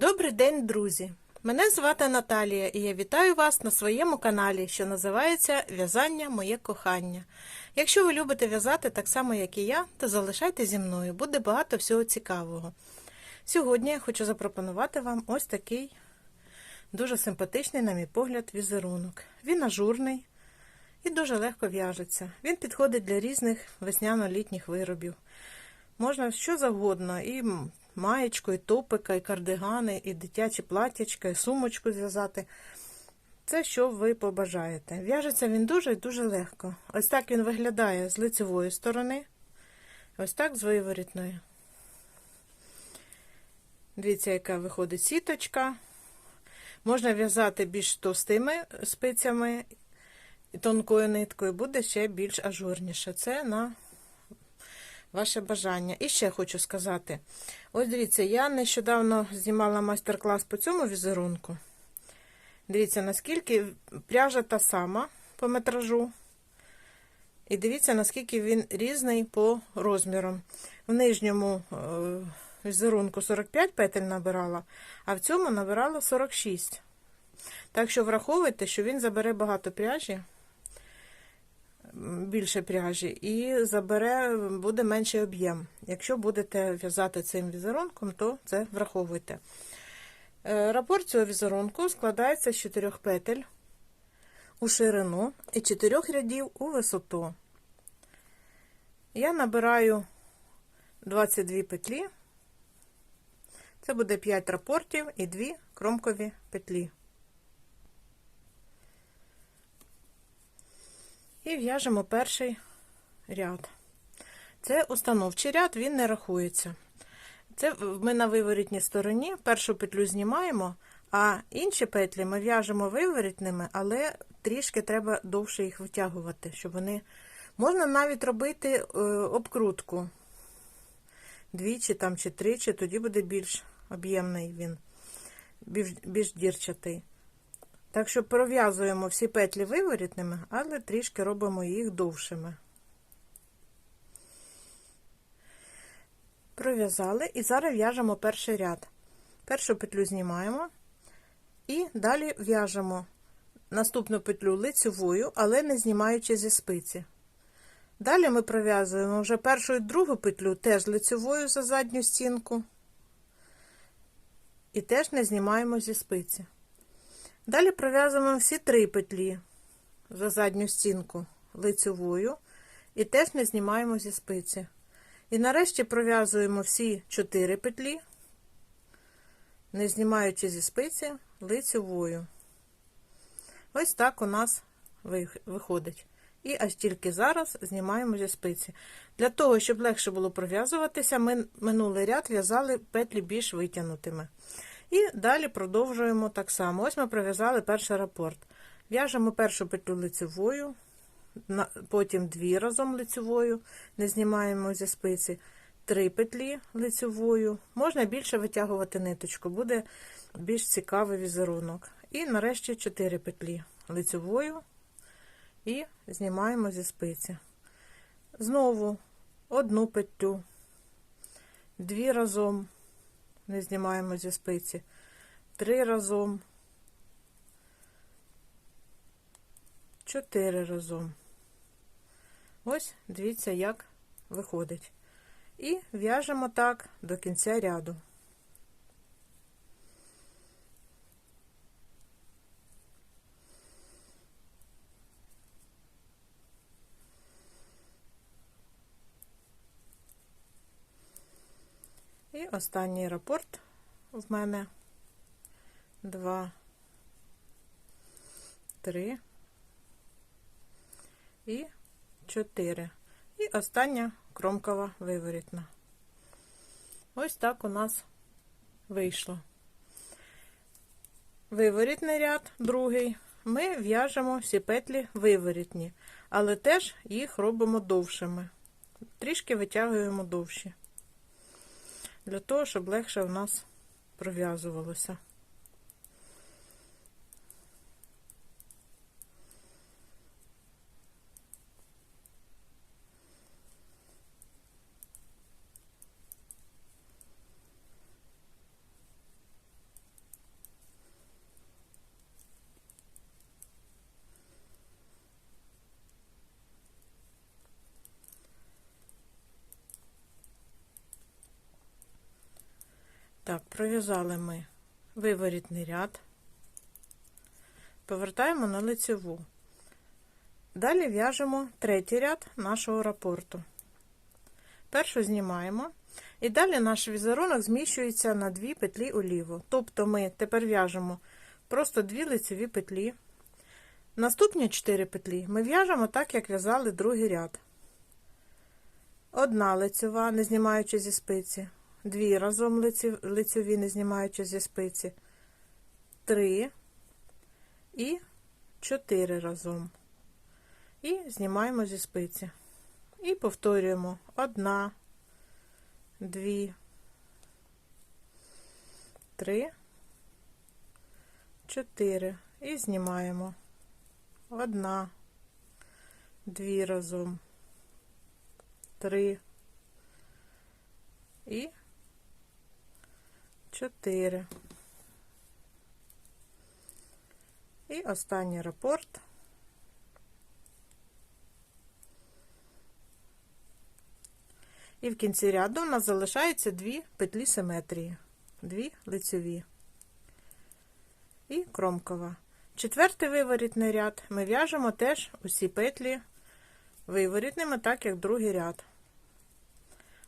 Добрий день, друзі! Мене звати Наталія і я вітаю вас на своєму каналі, що називається В'язання Моє кохання. Якщо ви любите в'язати так само, як і я, то залишайте зі мною, буде багато всього цікавого. Сьогодні я хочу запропонувати вам ось такий дуже симпатичний, на мій погляд, візерунок. Він ажурний і дуже легко в'яжеться. Він підходить для різних весняно-літніх виробів. Можна що завгодно, і маєчку, і топика, і кардигани, і дитячі платячка, і сумочку зв'язати. Це що ви побажаєте. В'яжеться він дуже і дуже легко. Ось так він виглядає з лицевої сторони, ось так з виворітної. Дивіться, яка виходить сіточка. Можна в'язати більш товстими спицями тонкою ниткою, буде ще більш ажурніше. Це на ваше бажання. І ще хочу сказати: ось дивіться, я нещодавно знімала майстер-клас по цьому візерунку. Дивіться, наскільки пряжа та сама по метражу. І дивіться, наскільки він різний по розмірам. В нижньому е, візерунку 45 петель набирала, а в цьому набирала 46. Так що враховуйте, що він забере багато пряжі більше пряжі, і забере, буде менший об'єм. Якщо будете в'язати цим візерунком, то це враховуйте. Е, рапорт цього візерунку складається з 4 петель у ширину і 4 рядів у висоту. Я набираю 22 петлі. Це буде 5 рапортів і 2 кромкові петлі. І в'яжемо перший ряд. Це установчий ряд, він не рахується. Це ми на виворітній стороні першу петлю знімаємо, а інші петлі ми в'яжемо виворітними, але трішки треба довше їх витягувати, щоб вони. Можна навіть робити е, обкрутку двічі там, чи тричі, тоді буде більш об'ємний він, більш, більш дірчатий. Так що пров'язуємо всі петлі виворітними, але трішки робимо їх довшими. Пров'язали і зараз в'яжемо перший ряд. Першу петлю знімаємо і далі в'яжемо наступну петлю лицевою, але не знімаючи зі спиці. Далі ми пров'язуємо вже першу і другу петлю теж лицевою за задню стінку, і теж не знімаємо зі спиці. Далі пров'язуємо всі три петлі за задню стінку лицевою і теж не знімаємо зі спиці. І нарешті пров'язуємо всі чотири петлі, не знімаючи зі спиці лицевою. Ось так у нас виходить. І аж тільки зараз знімаємо зі спиці. Для того, щоб легше було пров'язуватися, ми минулий ряд в'язали петлі більш витягнутими. І далі продовжуємо так само. Ось ми пров'язали перший рапорт. В'яжемо першу петлю лицевою, потім дві разом лицевою, не знімаємо зі спиці, три петлі лицевою. Можна більше витягувати ниточку, буде більш цікавий візерунок. І нарешті 4 петлі лицевою і знімаємо зі спиці. Знову одну петлю, дві разом не знімаємо зі спиці. Три разом, чотири разом. Ось, дивіться, як виходить. І в'яжемо так до кінця ряду. Останній рапорт в мене два, три і чотири. І остання кромкова виворітна. Ось так у нас вийшло. Виворітний ряд, другий, ми в'яжемо всі петлі виворітні, але теж їх робимо довшими. Трішки витягуємо довші для того, щоб легше в нас пров'язувалося. Так, пров'язали ми виворітний ряд, повертаємо на лицеву. Далі в'яжемо третій ряд нашого рапорту. Першу знімаємо, і далі наш візерунок зміщується на дві петлі уліво. Тобто ми тепер в'яжемо просто дві лицеві петлі. Наступні 4 петлі ми в'яжемо так, як в'язали другий ряд. Одна лицьова, не знімаючи зі спиці, дві разом лицьові, не знімаючи зі спиці, три. І чотири разом. І знімаємо зі спиці. І повторюємо. Одна, дві, три, чотири. І знімаємо. Одна, дві разом, три. І чотири. І останній рапорт. І в кінці ряду у нас залишаються дві петлі симетрії, дві лицеві і кромкова. Четвертий виворітний ряд ми в'яжемо теж усі петлі виворітними, так як другий ряд.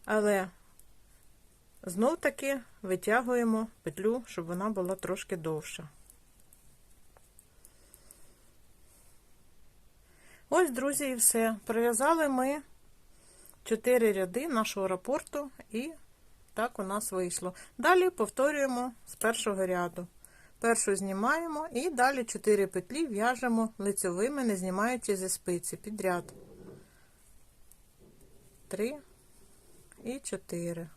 Але знов таки витягуємо петлю, щоб вона була трошки довша. Ось, друзі, і все. Пров'язали ми 4 ряди нашого рапорту, і так у нас вийшло. Далі повторюємо з першого ряду. Першу знімаємо і далі 4 петлі в'яжемо лицьовими, не знімаючи зі спиці підряд. 3 і 4.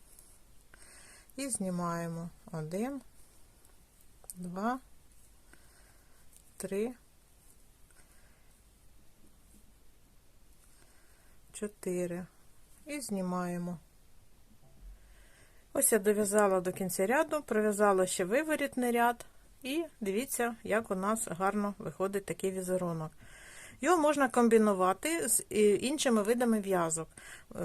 І знімаємо 1, 2, 3, 4. І знімаємо. Ось я дов'язала до кінця ряду, пров'язала ще виворітний ряд. І дивіться, як у нас гарно виходить такий візерунок. Його можна комбінувати з іншими видами в'язок. Е,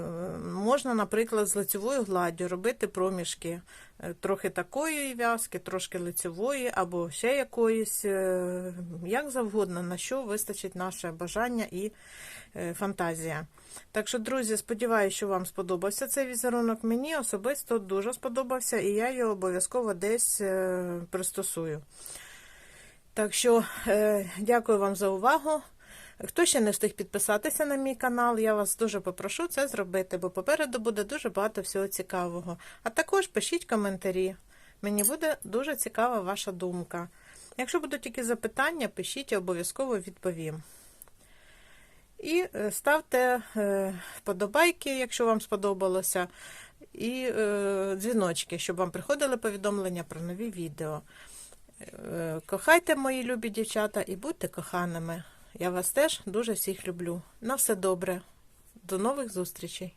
можна, наприклад, з лицевою гладдю робити проміжки е, трохи такої в'язки, трошки лицевої, або ще якоїсь, е, як завгодно, на що вистачить наше бажання і фантазія. Так що, друзі, сподіваюся, що вам сподобався цей візерунок. Мені особисто дуже сподобався, і я його обов'язково десь пристосую. Так що, дякую вам за увагу. Хто ще не встиг підписатися на мій канал, я вас дуже попрошу це зробити, бо попереду буде дуже багато всього цікавого. А також пишіть коментарі. Мені буде дуже цікава ваша думка. Якщо будуть які запитання, пишіть, я обов'язково відповім. І е, ставте е, вподобайки, якщо вам сподобалося, і е, дзвіночки, щоб вам приходили повідомлення про нові відео. Кохайте мої любі дівчата і будьте коханими. Я вас теж дуже всіх люблю. На все добре. До нових зустрічей!